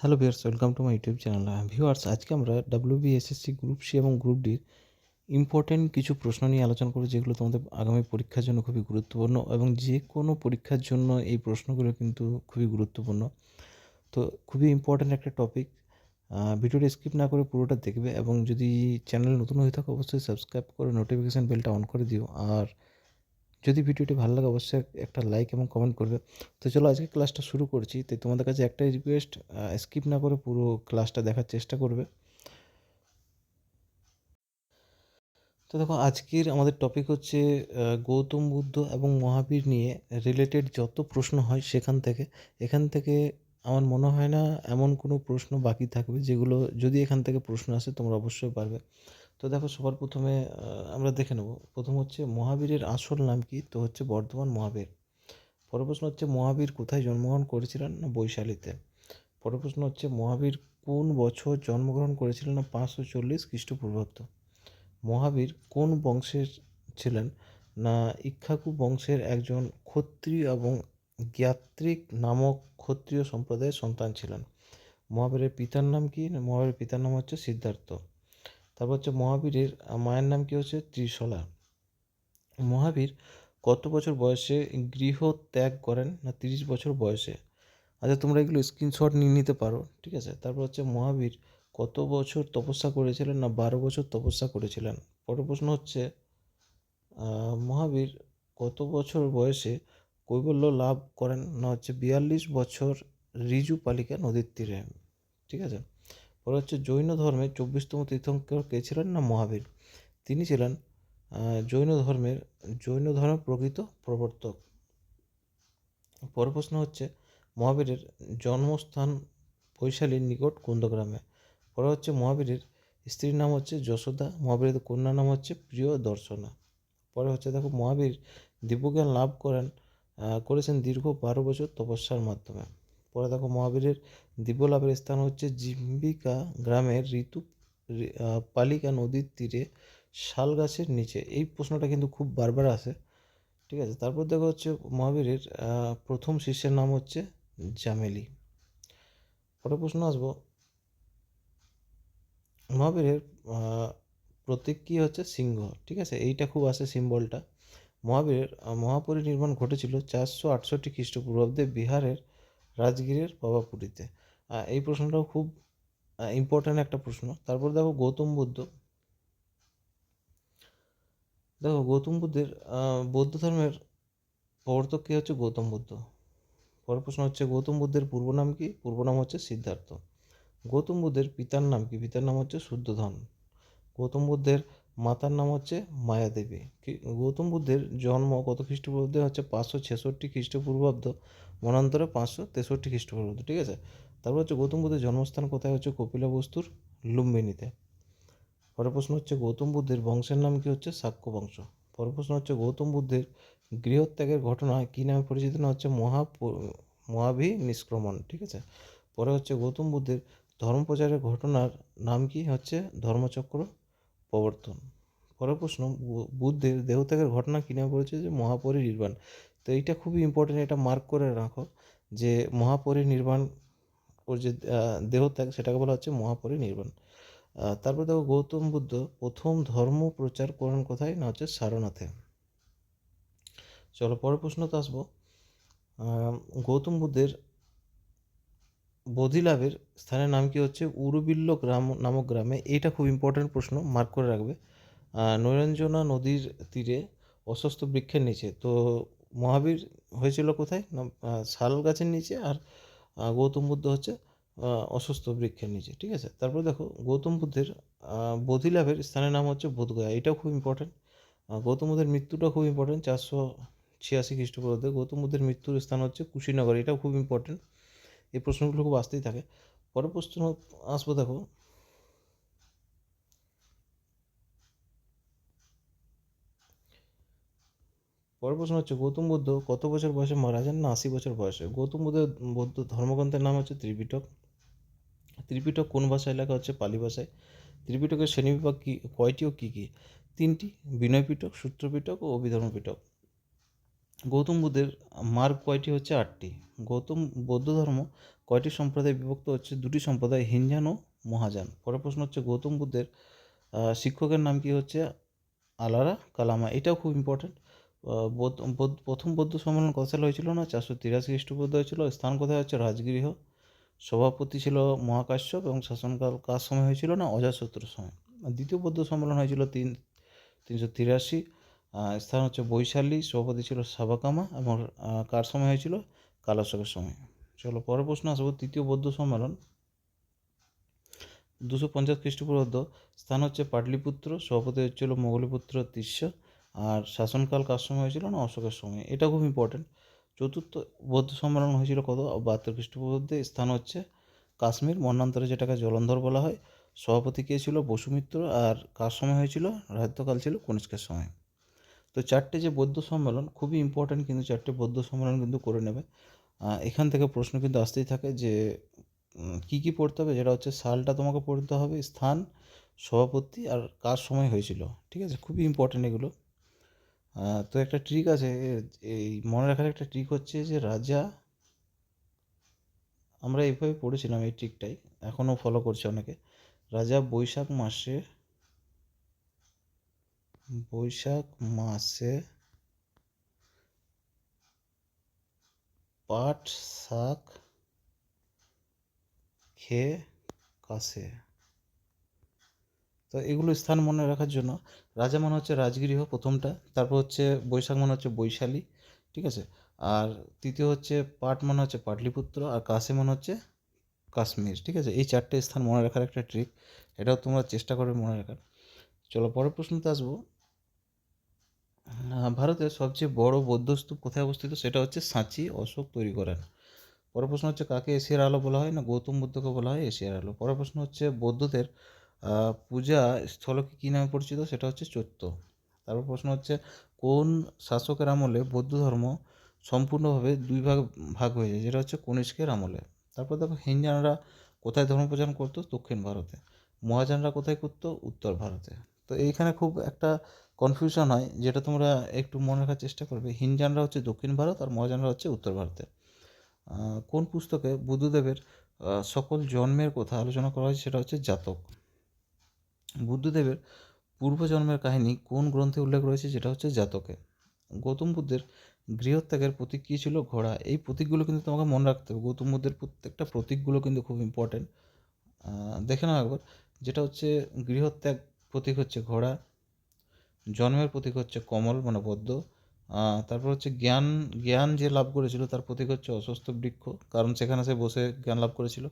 Hello viewers welcome to my YouTube channel viewers আজকে আমরা WBSSC group C এবং group ডির ইম্পর্টেন্ট কিছু প্রশ্ন নিয়ে আলোচনা করব, যেগুলো তোমাদের আগামী পরীক্ষার জন্য খুবই গুরুত্বপূর্ণ এবং যে কোনো পরীক্ষার জন্য এই প্রশ্নগুলো কিন্তু খুবই গুরুত্বপূর্ণ। তো খুবই ইম্পর্ট্যান্ট একটা টপিক ভিডিওটা স্কিপ না করে পুরোটা দেখবে এবং যদি চ্যানেল নতুন হয়ে থাকে, অবশ্যই সাবস্ক্রাইব করে নোটিফিকেশান বেলটা অন করে দিও। আর যদি ভিডিওটি ভালো লাগে অবশ্যই একটা লাইক এবং কমেন্ট করবে। তো চলো আজকে ক্লাসটা শুরু করছি। তো তোমাদের কাছে একটাই রিকোয়েস্ট স্কিপ না করে পুরো ক্লাসটা দেখার চেষ্টা করবে। তো দেখো, আজকের আমাদের টপিক হচ্ছে গৌতম বুদ্ধ এবং মহাবীর নিয়ে রিলেটেড যত প্রশ্ন হয় সেখান থেকে, এখান থেকে আমার মনে হয় না এমন কোনো প্রশ্ন বাকি থাকবে যেগুলো যদি এখান থেকে প্রশ্ন আসে তোমরা অবশ্যই পারবে। তো দেখো, সবার প্রথমে আমরা দেখে নেব। প্রথম হচ্ছে, মহাবীরের আসল নাম কি? তো হচ্ছে বর্ধমান মহাবীর। পরের প্রশ্ন হচ্ছে, মহাবীর কোথায় জন্মগ্রহণ করেছিলেন না বৈশালীতে? পরের প্রশ্ন হচ্ছে, মহাবীর কোন বছর জন্মগ্রহণ করেছিলেন না পাঁচশো চল্লিশ খ্রিস্টপূর্বাব্দ? মহাবীর কোন বংশের ছিলেন না ইক্ষাকু বংশের একজন ক্ষত্রিয় এবং জ্ঞাত্রিক নামক ক্ষত্রিয় সম্প্রদায়ের সন্তান ছিলেন? মহাবীরের পিতার নাম কি? মহাবীরের পিতার নাম হচ্ছে সিদ্ধার্থ। তারপর হচ্ছে মহাবীরের মায়ের নাম কি হচ্ছে? ত্রিশলা। মহাবীর কত বছর বয়সে গৃহ ত্যাগ করেন না তিরিশ বছর বয়সে? আচ্ছা তোমরা এগুলো স্ক্রিনশট নিয়ে নিতে পারো, ঠিক আছে? তারপর হচ্ছে মহাবীর কত বছর তপস্যা করেছিলেন না বারো বছর তপস্যা করেছিলেন? পরের প্রশ্ন হচ্ছে মহাবীর কত বছর বয়সে কৈবল্য লাভ করেন না হচ্ছে বিয়াল্লিশ বছর রিজু পালিকা নদীর তীরে? ঠিক আছে? পরে হচ্ছে জৈন ধর্মের চব্বিশতম তীর্থঙ্কর কে ছিলেন না মহাবীর। তিনি ছিলেন জৈন ধর্মের জৈন ধর্মের প্রকৃত প্রবর্তক। পরের প্রশ্ন হচ্ছে, মহাবীরের জন্মস্থান বৈশালীর নিকট কুন্দগ্রামে। পরে হচ্ছে মহাবীরের স্ত্রীর নাম হচ্ছে যশোদা, মহাবীরের কন্যার নাম হচ্ছে প্রিয় দর্শনা পরে হচ্ছে দেখো, মহাবীর দিব্যজ্ঞান লাভ করেন করেছেন দীর্ঘ বারো বছর তপস্যার মাধ্যমে। পরে দেখো মহাবীরের দিব্যলাভের স্থান হচ্ছে জিম্বিকা গ্রামের ঋতু পালিকা নদীর তীরে শাল গাছের নিচে। এই প্রশ্নটা কিন্তু খুব বারবার আসে। ঠিক আছে? তারপর দেখো হচ্ছে মহাবীরের প্রথম শিষ্যের নাম হচ্ছে জামেলি। পরের প্রশ্ন আসব। মহাবীরের প্রতীক কী হচ্ছে? সিংহ। ঠিক আছে? এইটা খুব আসে সিম্বলটা মহাবীরের মহাপরিনির্বাণ ঘটেছিল চারশো আটষট্টি খ্রিস্টপূর্বাব্দে বিহারের রাজগীরের বাবাপুরীতে। এই প্রশ্নটাও খুব ইম্পর্ট্যান্ট একটা প্রশ্ন। তারপর দেখো গৌতম বুদ্ধ। দেখো গৌতম বুদ্ধের বৌদ্ধ ধর্মের প্রবর্তক কী হচ্ছে গৌতম বুদ্ধ? পরের প্রশ্ন হচ্ছে গৌতম বুদ্ধের পূর্ব নাম কি? পূর্ব নাম হচ্ছে সিদ্ধার্থ। গৌতম বুদ্ধের পিতার নাম কি? পিতার নাম হচ্ছে শুদ্ধধন। গৌতম বুদ্ধের মাতার নাম হচ্ছে মায়াদেবী। গৌতম বুদ্ধের জন্ম কত খ্রিস্টপূর্বাব্দে? হচ্ছে পাঁচশো ছেষট্টি খ্রিস্টপূর্বাব্দ, মনান্তরে পাঁচশো তেষট্টি খ্রিস্টপূর্বাব্দ, ঠিক আছে? তারপর হচ্ছে গৌতম বুদ্ধের জন্মস্থান কোথায়? হচ্ছে কপিলা বস্তুর লুম্বিনীতে। পরের প্রশ্ন হচ্ছে গৌতম বুদ্ধের বংশের নাম কি হচ্ছে? সাক্ষ্য বংশ। পরের প্রশ্ন হচ্ছে গৌতম বুদ্ধের গৃহত্যাগের ঘটনা কী নামে পরিচিত না হচ্ছে? মহা মহাভি নিষ্ক্রমণ ঠিক আছে? পরে হচ্ছে গৌতম বুদ্ধের ধর্ম প্রচারের ঘটনার নাম কি হচ্ছে? ধর্মচক্র। প্রবর্তন। পরের প্রশ্ন বুদ্ধের দেহত্যাগের ঘটনা কী নামে পড়েছে যে মহাপরিনির্বাণ? তো এইটা খুবই ইম্পর্টেন্ট এটা মার্ক করে রাখো যে মহাপরিনির্বাণ ওর যে দেহত্যাগ সেটাকে বলা হচ্ছে মহাপরিনির্বাণ। তারপর দেখো গৌতম বুদ্ধ, প্রথম ধর্ম প্রচার করেন কোথায়? না হচ্ছে সারনাথে। চলো পরের প্রশ্ন তো আসব গৌতম বুদ্ধের বোধিলাভের স্থানের নাম কি হচ্ছে? উরুবিল্ল গ্রাম নামক গ্রামে। এইটা খুব ইম্পর্ট্যান্ট প্রশ্ন মার্ক করে রাখবে। নৈরঞ্জনা নদীর তীরে অস্বস্থ বৃক্ষের নিচে। তো মহাবীর হয়েছিল কোথায়? না শাল গাছের নিচে আর গৌতম বুদ্ধ হচ্ছে অসুস্থ বৃক্ষের নিচে। ঠিক আছে? তারপর দেখো, গৌতম বুদ্ধের বোধিলাভের স্থানের নাম হচ্ছে বোধগয়া। এটাও খুব ইম্পর্টেন্ট গৌতম বুদ্ধের মৃত্যুটা খুব ইম্পর্টেন্ট চারশো ছিয়াশি খ্রিস্টপূর্বাব্দে গৌতম বুদ্ধের মৃত্যুর স্থান হচ্ছে কুশীনগর। এটাও খুব ইম্পর্টেন্ট এই প্রশ্নগুলো খুব আসতেই থাকে। পরের প্রশ্ন আসব দেখো। পরের প্রশ্ন হচ্ছে, গৌতম বুদ্ধ কত বছর বয়সে মারা যান না আশি বছর বয়সে? গৌতম বুদ্ধের বৌদ্ধ ধর্মগ্রন্থের নাম হচ্ছে ত্রিপিটক। ত্রিপিটক কোন ভাষায় লেখা হচ্ছে? পালি ভাষায়। ত্রিপিটকের শ্রেণীবিভাগ কী, কয়টি ও কী কী? তিনটি। বিনয় পিটক সূত্রপিটক ও অভিধর্ম পিটক গৌতম বুদ্ধের মার্গ কয়টি হচ্ছে আটটি। গৌতম বৌদ্ধ ধর্ম কয়টি সম্প্রদায় বিভক্ত হচ্ছে? দুটি সম্প্রদায়, হিনজান ও মহাযান। পরের প্রশ্ন হচ্ছে, গৌতম বুদ্ধের শিক্ষকের নাম কি হচ্ছে? আলারা কালামা। এটাও খুব ইম্পর্টেন্ট প্রথম বৌদ্ধ সম্মেলন কত সালে হয়েছিল না? চারশো তিরাশি খ্রিস্টপূর্বে হয়েছিল। স্থান কোথায় হচ্ছে রাজগৃহ। সভাপতি ছিল মহাকাশ্যপ এবং শাসনকাল কার সময় হয়েছিল না? অজাতশত্রুর সময়। দ্বিতীয় বৌদ্ধ সম্মেলন হয়েছিল তিন, তিনশো তিরাশি। স্থান হচ্ছে বৈশালী সভাপতি ছিল সাবাকামা এবং কার সময় হয়েছিল? কালাশকের সময়। চলো, পরের প্রশ্ন আসব, তৃতীয় বৌদ্ধ সম্মেলন। দুশো পঞ্চাশ খ্রিস্টপূর্বাব্দ, স্থান হচ্ছে পাটলিপুত্র সভাপতি হচ্ছিল মোগলিপুত্র তিস্য। আর শাসনকাল কার সময় হয়েছিল? না, অশোকের সময়। এটা খুব ইম্পর্টেন্ট চতুর্থ বৌদ্ধ সম্মেলন হয়েছিল কত? বাহাত্তর খ্রিস্টপূর্বাব্দে। স্থান হচ্ছে কাশ্মীর, মন্নান্তরে যেটাকে জলন্ধর বলা হয়। সভাপতি কে ছিল? বসুমিত্র। আর কার সময় হয়েছিল? রাজত্বকাল ছিল কনিষ্কের সময়। তো চারটে যে বৌদ্ধ সম্মেলন, খুবই ইম্পর্ট্যান্ট কিন্তু চারটে বৌদ্ধ সম্মেলন কিন্তু করে নেবে। এখান থেকে প্রশ্ন কিন্তু আসতেই থাকে যে কি কি পড়তে হবে? যেটা হচ্ছে সালটা তোমাকে পড়তে হবে, স্থান, সভাপতি আর কার সময় হয়েছিল। ঠিক আছে? খুবই ইম্পর্ট্যান্ট এগুলো। তো একটা ট্রিক আছে, এই মনে রাখার একটা ট্রিক হচ্ছে যে, রাজা, আমরা এইভাবে পড়েছিলাম এই ট্রিকটাই এখনও ফলো করছে অনেকে। রাজা বৈশাখ মাসে বৈশাখ মাসে পাট শাক খেয়ে কাশে তো এগুলো স্থান মনে রাখার জন্য রাজা মানে হচ্ছে রাজগৃহ প্রথমটা, তারপর হচ্ছে বৈশাখ মানে হচ্ছে বৈশালী, ঠিক আছে? আর তৃতীয় হচ্ছে পাট মানে হচ্ছে পাটলিপুত্র, আর কাশে মানে হচ্ছে কাশ্মীর, ঠিক আছে? এই চারটে স্থান মনে রাখার একটা ট্রিক এটাও তোমরা চেষ্টা করবে মনে রাখার। চলো পরের প্রশ্নতে আসব। ভারতের সবচেয়ে বড় বৌদ্ধ স্তূপ কোথায় অবস্থিত সেটা হচ্ছে সাঁচি অশোক তৈরি করেন। পরের প্রশ্ন হচ্ছে কাকে এশিয়ার আলো বলা হয় না গৌতম বুদ্ধকে বলা হয় এশিয়ার আলো? পরের প্রশ্ন হচ্ছে বৌদ্ধদের পূজা স্থলকে কী নামে পরিচিত? সেটা হচ্ছে চৈত্য। তারপর প্রশ্ন হচ্ছে কোন শাসকের আমলে বৌদ্ধ ধর্ম সম্পূর্ণভাবে দুই ভাগ ভাগ হয়ে যায়? যেটা হচ্ছে কনিষ্কের আমলে। তারপর দেখো হিনজানরা কোথায় ধর্ম প্রচার করতো? দক্ষিণ ভারতে। মহাজানরা কোথায় করতো? উত্তর ভারতে। তো এইখানে খুব একটা কনফিউশন হয়, যেটা তোমরা একটু মনে রাখার চেষ্টা করবে। হিনজানরা হচ্ছে দক্ষিণ ভারত আর মহাজানরা হচ্ছে উত্তর ভারতে কোন পুস্তকে বুদ্ধদেবের সকল জন্মের কথা আলোচনা করা হয়েছে সেটা হচ্ছে জাতক। বুদ্ধদেবের পূর্বজন্মের কাহিনী কোন গ্রন্থে উল্লেখ রয়েছে যেটা হচ্ছে জাতকে। গৌতম বুদ্ধের গৃহত্যাগের প্রতীক কী ছিল? ঘোড়া। এই প্রতীকগুলো কিন্তু তোমাকে মনে রাখতে হবে। গৌতম বুদ্ধের প্রত্যেকটা প্রতীকগুলো কিন্তু খুব ইম্পর্টেন্ট দেখে নাও একবার। যেটা হচ্ছে গৃহত্যাগ প্রতীক হচ্ছে ঘোড়া। জন্মের প্রতীক হচ্ছে কমল মানে পদ্ম তারপর হচ্ছে জ্ঞান জ্ঞান যে লাভ করেছিল তার প্রতীক হচ্ছে অস্বস্থ বৃক্ষ, কারণ সেখানে সে বসে জ্ঞান লাভ করেছিল।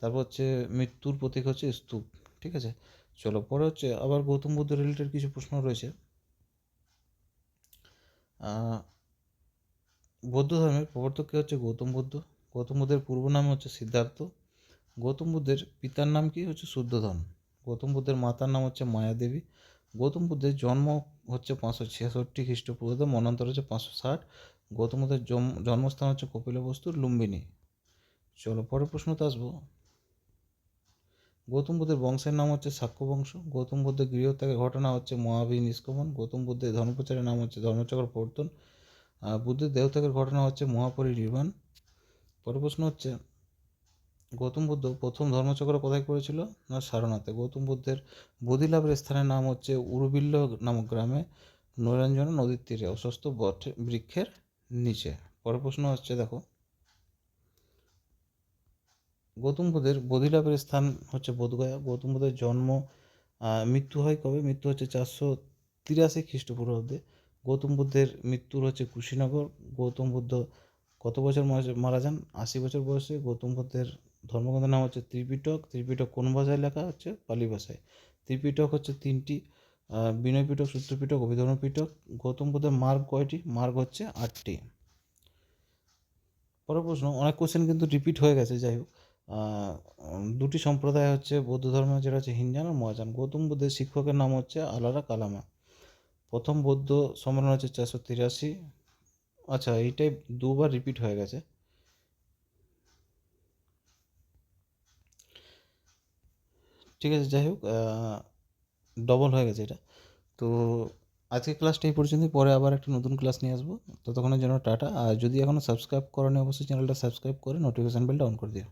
তারপর হচ্ছে মৃত্যুর প্রতীক হচ্ছে স্তূপ, ঠিক আছে? চলো, পরে হচ্ছে আবার গৌতম বুদ্ধ রিলেটেড কিছু প্রশ্ন রয়েছে। বৌদ্ধ ধর্মের প্রবর্তক কে হচ্ছে গৌতম বুদ্ধ? গৌতম বুদ্ধের পূর্ব নাম হচ্ছে সিদ্ধার্থ। গৌতম বুদ্ধের পিতার নাম কি? হচ্ছে শুদ্ধধন গৌতম বুদ্ধের মাতার নাম হচ্ছে মায়াদেবী। গৌতম বুদ্ধের জন্ম হচ্ছে পাঁচশো ছেষট্টি খ্রিস্টপূর্বাব্দে মনান্তর হচ্ছে পাঁচশো ষাট। গৌতম বুদ্ধের জন্ম- জন্মস্থান হচ্ছে কপিলবস্তুর লুম্বিনী। চলো পরের প্রশ্নতে আসব। গৌতম বুদ্ধের বংশের নাম হচ্ছে সাক্ষ্য বংশ। গৌতম বুদ্ধের গৃহত্যাগের ঘটনা হচ্ছে মহাবীর নিষ্কমন গৌতম বুদ্ধের ধর্মপ্রচারের নাম হচ্ছে ধর্মচক্র প্রবর্তন। আর বুদ্ধের দেহত্যাগের ঘটনা হচ্ছে মহাপরিনির্বাণ। পরের প্রশ্ন হচ্ছে গৌতম বুদ্ধ প্রথম ধর্মচক্র কোথায় করেছিল? না, সারনাথে। গৌতম বুদ্ধের বোধিলাভের স্থানের নাম হচ্ছে উরুবিল্ল নামক গ্রামে নৈরঞ্জন নদীর তীরে অস্বস্ಥ বটে বৃক্ষের নিচে। পরের প্রশ্ন হচ্ছে দেখো। গৌতম বুদ্ধের বোধিলাভের স্থান হচ্ছে বোধগয়া। গৌতম বুদ্ধের জন্ম মৃত্যু হয় কবে? মৃত্যু হচ্ছে চারশো তিরাশি খ্রিস্টপূর্বাব্দে। গৌতম বুদ্ধের মৃত্যুর হচ্ছে কুশীনগর। গৌতম বুদ্ধ কত বছর মারা যান? আশি বছর বয়সে। গৌতম বুদ্ধের ধর্মগ্রন্থের নাম হচ্ছে ত্রিপিটক। ত্রিপিটক কোন ভাষায় লেখা হচ্ছে? পালি ভাষায়। ত্রিপিটক হচ্ছে তিনটি আহ, বিনয় পিটক সূত্রপিটক অভিধর্ম পিটক গৌতম বুদ্ধের মার্গ কয়টি? মার্গ হচ্ছে আটটি। পরের প্রশ্ন অনেক কোশ্চেন কিন্তু রিপিট হয়ে গেছে যাই হোক। দুটি সম্প্রদায় হচ্ছে বৌদ্ধ ধর্ম যেটা হচ্ছে হিনজান আর মহাজান গৌতম বুদ্ধের শিক্ষকের নাম হচ্ছে আলারা কালামা। প্রথম বৌদ্ধ সম্মেলন হচ্ছে চারশো তিরাশি। আচ্ছা এইটাই দুবার রিপিট হয়ে গেছে। ঠিক আছে, যাই হোক ডবল হয়ে গেছে এটা। তো আজকে ক্লাসটা এই পর্যন্ত পরে আবার একটা নতুন ক্লাস নিয়ে আসব। ততক্ষণের জন্য টাটা, আর যদি এখনও সাবস্ক্রাইব করেনি, অবশ্যই চ্যানেলটা সাবস্ক্রাইব করে নোটিফিকেশান বেলটা অন করে দিও।